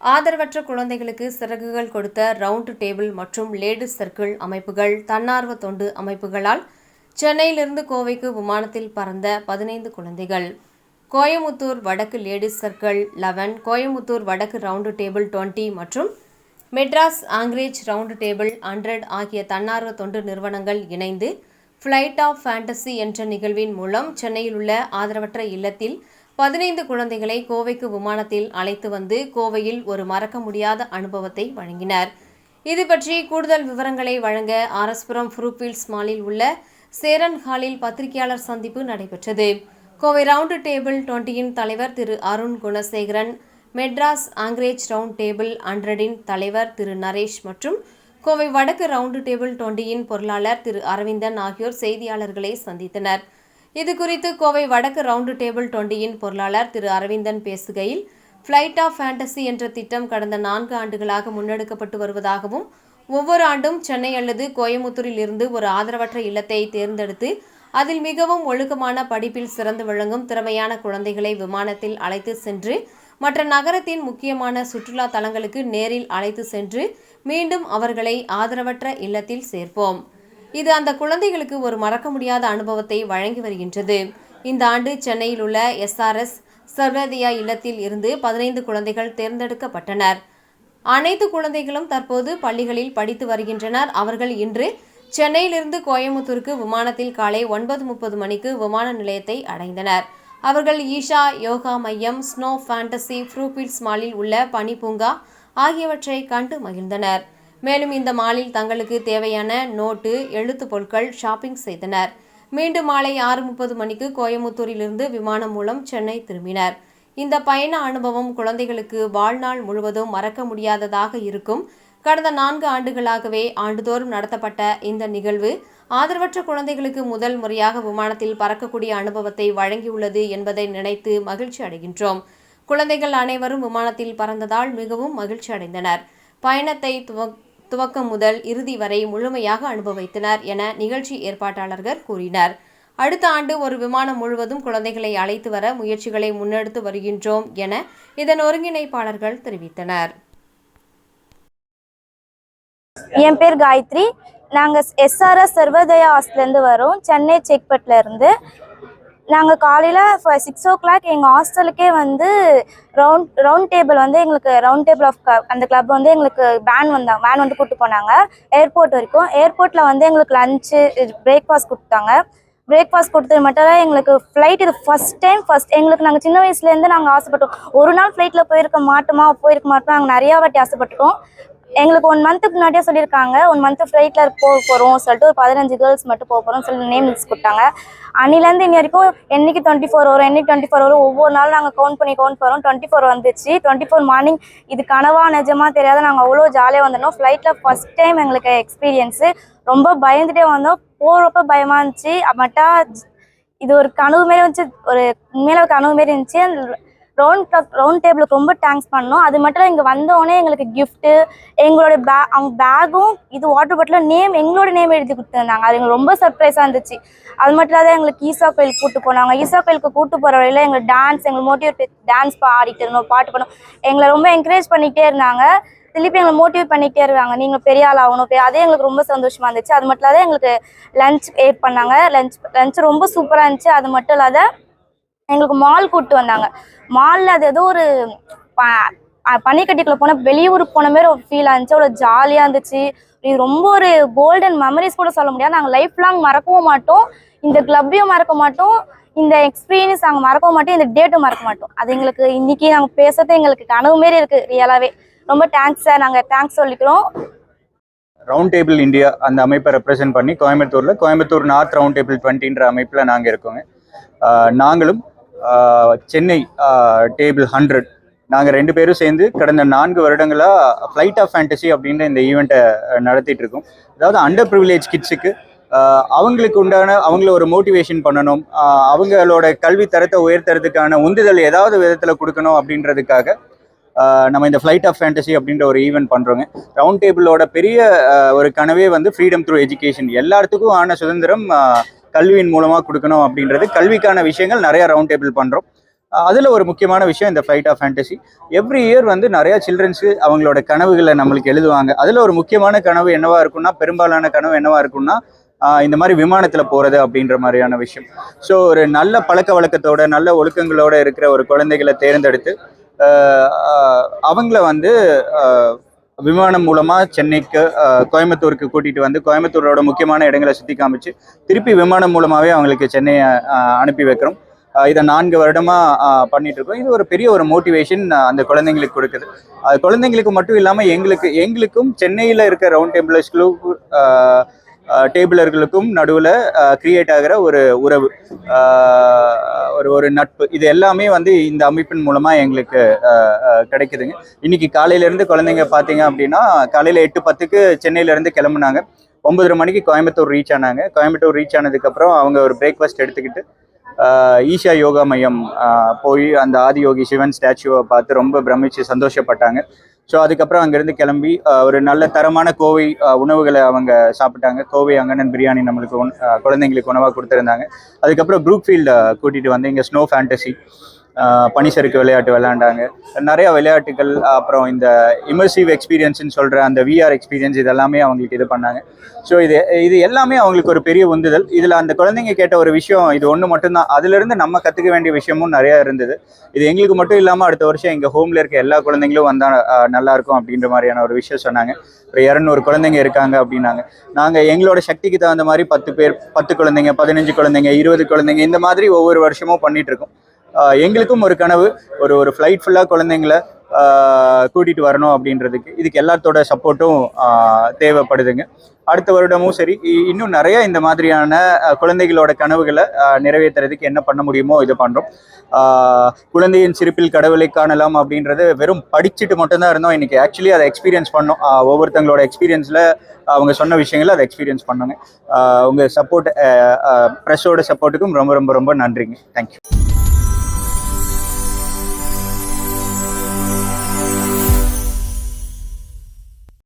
ஆதரவற்ற குழந்தைகளுக்கு சிறகுகள் கொடுத்த ரவுண்ட் டேபிள் மற்றும் லேடிஸ் சர்க்கிள் அமைப்புகள் தன்னார்வ தொண்டு அமைப்புகளால் சென்னையிலிருந்து கோவைக்கு விமானத்தில் பறந்த பதினைந்து குழந்தைகள். கோயமுத்தூர் வடக்கு லேடிஸ் சர்க்கிள் லெவன் கோயமுத்தூர் வடக்கு ரவுண்டு டேபிள் டுவெண்ட்டி மற்றும் Madras anchorage round table hundred ஆகிய தன்னார்வ தொண்டு நிறுவனங்கள் இணைந்து ஃப்ளைட் ஆஃப் ஃபேண்டசி என்ற நிகழ்வின் மூலம் சென்னையில் உள்ள ஆதரவற்ற இல்லத்தில் பதினைந்து குழந்தைகளை கோவைக்கு விமானத்தில் அழைத்து வந்து கோவையில் ஒரு மறக்க முடியாத அனுபவத்தை வழங்கினர். இது பற்றி கூடுதல் விவரங்களை வழங்க ஆரஸ்புரம் ஃப்ரூபீல்ஸ் மாலில் உள்ள சேரன் ஹாலில் பத்திரிகையாளர் சந்திப்பு நடைபெற்றது. கோவை ரவுண்டு டேபிள் டுவெண்ட்டியின் தலைவர் திரு Arun Gunasekaran Madras anchorage round table ஹண்ட்ரடின் தலைவர் திரு நரேஷ் மற்றும் கோவை வடக்கு ரவுண்டு டேபிள் டுவெண்ட்டியின் பொருளாளர் திரு அரவிந்தன் ஆகியோர் செய்தியாளர்களை சந்தித்தனர். இது குறித்து கோவை வடக்கு ரவுண்டு டேபிள் டொண்டியின் பொருளாளர் திரு அரவிந்தன் பேசுகையில் ஃப்ளைட் ஆஃப் ஃபேண்டசி என்ற திட்டம் கடந்த நான்கு ஆண்டுகளாக முன்னெடுக்கப்பட்டு வருவதாகவும் ஒவ்வொரு ஆண்டும் சென்னை அல்லது கோயமுத்தூரில் இருந்து ஒரு ஆதரவற்ற இல்லத்தை தேர்ந்தெடுத்து அதில் மிகவும் ஒழுக்கமான படிப்பில் சிறந்து விளங்கும் திறமையான குழந்தைகளை விமானத்தில் அழைத்து சென்று மற்ற நகரத்தின் முக்கியமான சுற்றுலா தலங்களுக்கு நேரில் அழைத்து சென்று மீண்டும் அவர்களை ஆதரவற்ற இல்லத்தில் சேர்ப்போம். இது அந்த குழந்தைகளுக்கு ஒரு மறக்க முடியாத அனுபவத்தை வழங்கி வருகின்றது. இந்த ஆண்டு சென்னையில் உள்ள எஸ்ஆர்எஸ் சர்வதியா இல்லத்தில் இருந்து பதினைந்து குழந்தைகள் தேர்ந்தெடுக்கப்பட்டனர். அனைத்து குழந்தைகளும் தற்போது பள்ளிகளில் படித்து வருகின்றனர். அவர்கள் இன்று சென்னையிலிருந்து கோயம்புத்தூருக்கு விமானத்தில் காலை ஒன்பது முப்பது மணிக்கு விமான நிலையத்தை அடைந்தனர். அவர்கள் ஈஷா யோகா மையம் ஸ்னோ ஃபேண்டசி ஃப்ரூபில்ஸ் மாலில் உள்ள பனி பூங்கா ஆகியவற்றை கண்டு மகிழ்ந்தனர். மேலும் இந்த மாலில் தங்களுக்கு தேவையான நோட்டு எழுத்து பொருட்கள் ஷாப்பிங் செய்தனர். மீண்டும் மாலை ஆறு முப்பது மணிக்கு கோயமுத்தூரிலிருந்து விமானம் மூலம் சென்னை திரும்பினர். இந்த பயண அனுபவம் குழந்தைகளுக்கு வாழ்நாள் முழுவதும் மறக்க முடியாததாக இருக்கும். கடந்த நான்கு ஆண்டுகளாகவே ஆண்டுதோறும் நடத்தப்பட்ட இந்த நிகழ்வு ஆதரவற்ற குழந்தைகளுக்கு முதல் முறையாக விமானத்தில் பறக்கக்கூடிய அனுபவத்தை வழங்கியுள்ளது என்பதை நினைத்து மகிழ்ச்சி அடைகின்றோம். குழந்தைகள் அனைவரும் விமானத்தில் பறந்ததால் மிகவும் மகிழ்ச்சி அடைந்தனர். பயணத்தை துவ துவக்கம் முதல் இறுதி வரை முழுமையாக அனுபவித்தனர் என நிகழ்ச்சி ஏற்பாட்டாளர்கள் கூறினர். அடுத்த ஆண்டு ஒரு விமானம் முழுவதும் குழந்தைகளை அழைத்து வர முயற்சிகளை முன்னெடுத்து வருகின்றோம் என இதன் ஒருங்கிணைப்பாளர்கள் தெரிவித்தனர். என் பேர் காயத்ரி. நாங்கள் எஸ்ஆர்எஸ் சர்வோதயா ஹாஸ்டல்லேருந்து வரோம். சென்னை செக்பட்டில் இருந்து. நாங்கள் காலையில் சிக்ஸ் ஓ கிளாக் எங்கள் ஹாஸ்டலுக்கே வந்து ரவுண்ட் ரவுண்ட் டேபிள் வந்து எங்களுக்கு ரவுண்ட் டேபிள் ஆஃப் அந்த கிளப் வந்து எங்களுக்கு வேன் வந்தாங்க வேன் வந்து கூப்பிட்டு போனாங்க. ஏர்போர்ட் வரைக்கும். ஏர்போர்ட்டில் வந்து எங்களுக்கு லஞ்சு பிரேக்ஃபாஸ்ட் கொடுத்தாங்க பிரேக்ஃபாஸ்ட் கொடுத்தது மட்டும் எங்களுக்கு ஃப்ளைட் இது ஃபஸ்ட் டைம் ஃபஸ்ட் எங்களுக்கு நாங்கள் சின்ன வயசுலேருந்து நாங்கள் ஆசைப்பட்டோம். ஒரு நாள் ஃப்ளைட்டில் போயிருக்க மாட்டோமா போயிருக்க மாட்டோம் நாங்கள் நிறையா வாட்டி ஆசைப்பட்டுட்டோம் எங்களுக்கு ஒன் மந்த்துக்கு முன்னாடியே சொல்லியிருக்காங்க. ஒன் மந்த்து ஃப்ளைட்டில் போக போகிறோம் சொல்லிட்டு ஒரு பதினஞ்சு கேர்ள்ஸ் மட்டும் போக போகிறோம் சொல்லி நேம் லிஸ்ட் கொடுத்தாங்க. அன்னிலேருந்து இன்னி வரைக்கும் என்னைக்கு டுவெண்ட்டி ஃபோர் வரும் என்னைக்கு டுவெண்ட்டி ஃபோர் வரும் ஒவ்வொரு நாளும் நாங்கள் கவுண்ட் பண்ணி கவுண்ட் போகிறோம் டுவெண்ட்டி ஃபோர் வந்துச்சு. டுவெண்ட்டி ஃபோர் மார்னிங் இது கனவா நிஜமா தெரியாத நாங்கள் அவ்வளோ ஜாலியாக வந்துடணும் ஃப்ளைட்டில் ஃபஸ்ட் டைம் எங்களுக்கு எக்ஸ்பீரியன்ஸு ரொம்ப பயந்துட்டே வந்தோம். போகிறப்ப பயமாக இருந்துச்சு. மட்டா இது ஒரு கனவு மாரி வந்துச்சு ஒரு உண்மையில ஒரு கனவு மாரி இருந்துச்சு. ரவுண்ட் ரவுண்ட் டேபிளுக்கு ரொம்ப தேங்க்ஸ் பண்ணோம் அது மட்டும் இல்லை இங்கே வந்தோடனே எங்களுக்கு கிஃப்ட்டு எங்களோட பே அவங்க பேகும் இது வாட்டர் பாட்டிலும் நேம் எங்களோட நேம் எழுதி கொடுத்துருந்தாங்க. அது எங்களுக்கு ரொம்ப சர்ப்ரைஸாக இருந்துச்சு. அது மட்டும் இல்லாத எங்களுக்கு ஈசா கோயிலுக்கு கூட்டு போனாங்க. ஈசா கோயிலுக்கு கூட்டு போகிற வழியில் எங்களை டான்ஸ் எங்களை மோட்டிவேட் டான்ஸ் பாடிட்டு இருந்தோம் பாட்டு பண்ணோம் எங்களை ரொம்ப என்கரேஜ் பண்ணிகிட்டே இருந்தாங்க. திருப்பி எங்களை மோட்டிவேட் பண்ணிகிட்டே இருக்காங்க நீங்கள் பெரிய ஆள் ஆகணும். அதே எங்களுக்கு ரொம்ப சந்தோஷமாக இருந்துச்சு. அது மட்டும் இல்லாத எங்களுக்கு லஞ்ச் ஏட் பண்ணாங்க. லஞ்ச் லஞ்ச் ரொம்ப சூப்பராக இருந்துச்சு. அது மட்டும் இல்லாத எங்களுக்கு மால் கூப்பிட்டு வந்தாங்க. மாலில் அது ஏதோ ஒரு ப- போனால் பனிக்கட்டிக்குள்ள போன வெளியூருக்கு போன மாதிரி ஒரு ஃபீல் இருந்துச்சு. அவ்வளோ ஜாலியாக இருந்துச்சு. இது ரொம்ப ஒரு கோல்டன் மெமரிஸ் கூட சொல்ல முடியாது. நாங்கள் லைஃப் லாங் மறக்கவும் மாட்டோம். இந்த கிளப்பையும் மறக்க மாட்டோம். இந்த எக்ஸ்பீரியன்ஸ் நாங்கள் மறக்கவும் மாட்டோம். இந்த டேட்டும் மறக்க மாட்டோம். அது எங்களுக்கு இன்னைக்கு நாங்கள் பேசுறது எங்களுக்கு கனவு மாரி இருக்குது ரியலாகவே ரொம்ப தேங்க்ஸ் சார் நாங்கள் தேங்க்ஸ் சொல்லிக்கிறோம். ரவுண்ட் டேபிள் இந்தியா அந்த அமைப்பை ரெப்ரசென்ட் பண்ணி கோயம்புத்தூரில் கோயம்புத்தூர் நார்த் ரவுண்ட் டேபிள் டுவெண்ட்டின்ற அமைப்பில் நாங்கள் இருக்கோங்க. நாங்களும் சென்னை டேபிள் ஹண்ட்ரட். நாங்கள் ரெண்டு பேரும் சேர்ந்து கடந்த நான்கு வருடங்களாக ஃப்ளைட் ஆஃப் ஃபேண்டசி அப்படின்ற இந்த ஈவெண்ட்டை நடத்திட்டு இருக்கோம். அதாவது அண்டர் ப்ரிவிலேஜ் கிட்ஸுக்கு அவங்களுக்கு உண்டான அவங்கள ஒரு மோட்டிவேஷன் பண்ணணும். அவங்களோட கல்வி தரத்தை உயர்த்துறதுக்கான உந்துதல் ஏதாவது விதத்தில் கொடுக்கணும் அப்படின்றதுக்காக நம்ம இந்த ஃப்ளைட் ஆஃப் ஃபேண்டசி அப்படின்ற ஒரு ஈவெண்ட் பண்ணுறோங்க ரவுண்ட் டேபிளோட பெரிய ஒரு கனவே வந்து ஃப்ரீடம் த்ரூ எஜுகேஷன் எல்லாத்துக்கும் ஆன சுதந்திரம் கல்வியின் மூலமாக கொடுக்கணும் அப்படின்றது கல்விக்கான விஷயங்கள் நிறைய ரவுண்ட் டேபிள் பண்ணுறோம் அதில் ஒரு முக்கியமான விஷயம் இந்த flight of fantasy every year வந்து நிறையா சில்ட்ரன்ஸு அவங்களோட கனவுகளை நம்மளுக்கு எழுதுவாங்க. அதில் ஒரு முக்கியமான கனவு என்னவா இருக்கும்னா பெரும்பாலான கனவு என்னவா இருக்கும்னா இந்த மாதிரி விமானத்தில் போகிறது அப்படின்ற மாதிரியான விஷயம். ஸோ ஒரு நல்ல பழக்க வழக்கத்தோட நல்ல ஒழுக்கங்களோட இருக்கிற ஒரு குழந்தைகளை தேர்ந்தெடுத்து அவங்கள வந்து விமானம் மூலமாக சென்னைக்கு கோயம்புத்தூருக்கு கூட்டிகிட்டு வந்து கோயம்புத்தூரோட முக்கியமான இடங்களை சுற்றி காமிச்சு திருப்பி விமானம் மூலமாகவே அவங்களுக்கு சென்னையை அனுப்பி வைக்கிறோம். இதை நான்கு வருடமாக பண்ணிட்டு இருக்கோம் இது ஒரு பெரிய ஒரு மோட்டிவேஷன் அந்த குழந்தைங்களுக்கு கொடுக்குது. அது குழந்தைங்களுக்கு மட்டும் இல்லாமல் எங்களுக்கு எங்களுக்கும் சென்னையில் இருக்க ரவுண்ட் டேபிளர்ஸ்களும் டேபிளர்களுக்கும் நடுவில் கிரியேட் ஆகிற ஒரு உறவு ஒரு ஒரு நட்பு. இது எல்லாமே வந்து இந்த அமைப்பின் மூலமாக எங்களுக்கு கிடைக்குதுங்க. இன்னைக்கு காலையிலேருந்து குழந்தைங்க பார்த்தீங்க அப்படின்னா காலையில் எட்டு பத்துக்கு சென்னையிலேருந்து கிளம்புனாங்க. ஒன்பதரை மணிக்கு கோயம்புத்தூர் ரீச் ஆனாங்க. கோயம்புத்தூர் ரீச் ஆனதுக்கப்புறம் அவங்க ஒரு பிரேக்ஃபாஸ்ட் எடுத்துக்கிட்டு ஈஷா யோகா மையம் போய் அந்த ஆதியோகி சிவன் ஸ்டாச்சுவை பார்த்து ரொம்ப பிரமிச்சு சந்தோஷப்பட்டாங்க. ஸோ அதுக்கப்புறம் அங்கேருந்து கிளம்பி ஒரு நல்ல தரமான கோவை உணவுகளை அவங்க சாப்பிட்டாங்க. கோவை அங்கனன் பிரியாணி நம்மளுக்கு குழந்தைங்களுக்கு உணவாக கொடுத்துருந்தாங்க. அதுக்கப்புறம் ப்ரூக்ஃபீல்டு கூட்டிகிட்டு வந்து இங்கே ஸ்னோ ஃபேண்டசி பனிசறுக்கு விளையாட்டு விளையாண்டாங்க நிறைய விளையாட்டுகள் அப்புறம் இந்த இமர்சிவ் எக்ஸ்பீரியன்ஸ்னு சொல்கிற அந்த விஆர் எக்ஸ்பீரியன்ஸ் இதெல்லாமே அவங்களுக்கு இது பண்ணாங்க. ஸோ இது இது எல்லாமே அவங்களுக்கு ஒரு பெரிய உந்துதல். இதில் அந்த குழந்தைங்க கேட்ட ஒரு விஷயம் இது ஒன்று மட்டும்தான். அதுலேருந்து நம்ம கற்றுக்க வேண்டிய விஷயமும் நிறையா இருந்தது. இது எங்களுக்கு மட்டும் இல்லாமல் அடுத்த வருஷம் எங்கள் ஹோமில் இருக்க எல்லா குழந்தைங்களும் வந்தால் நல்லாயிருக்கும் அப்படின்ற மாதிரியான ஒரு விஷயம் சொன்னாங்க. ஒரு இரநூறு குழந்தைங்க இருக்காங்க அப்படின்னாங்க. நாங்கள் எங்களோட சக்திக்கு தகுந்த மாதிரி பத்து பேர் பத்து குழந்தைங்க பதினஞ்சு குழந்தைங்க இருபது குழந்தைங்க இந்த மாதிரி ஒவ்வொரு வருஷமும் பண்ணிகிட்ருக்கோம் எங்களுக்கும் ஒரு கனவு ஒரு ஒரு ஃப்ளைட் ஃபுல்லாக குழந்தைங்கள கூட்டிகிட்டு வரணும் அப்படின்றதுக்கு. இதுக்கு எல்லாத்தோட சப்போர்ட்டும் தேவைப்படுதுங்க. அடுத்த வருடமும் சரி இன்னும் நிறைய இந்த மாதிரியான குழந்தைகளோட கனவுகளை நிறைவேற்றுறதுக்கு என்ன பண்ண முடியுமோ இது பண்ணுறோம் குழந்தையின் சிரிப்பில் கடவுளை காணலாம் அப்படின்றது வெறும் படிச்சுட்டு மட்டும்தான் இருந்தோம். இன்னைக்கு ஆக்சுவலி அதை எக்ஸ்பீரியன்ஸ் பண்ணோம். ஒவ்வொருத்தங்களோட எக்ஸ்பீரியன்ஸில் அவங்க சொன்ன விஷயங்களை அதை எக்ஸ்பீரியன்ஸ் பண்ணோங்க. உங்கள் சப்போர்ட் ப்ரெஸ்ஸோட சப்போர்ட்டுக்கும் ரொம்ப ரொம்ப ரொம்ப நன்றிங்க. தேங்க்யூ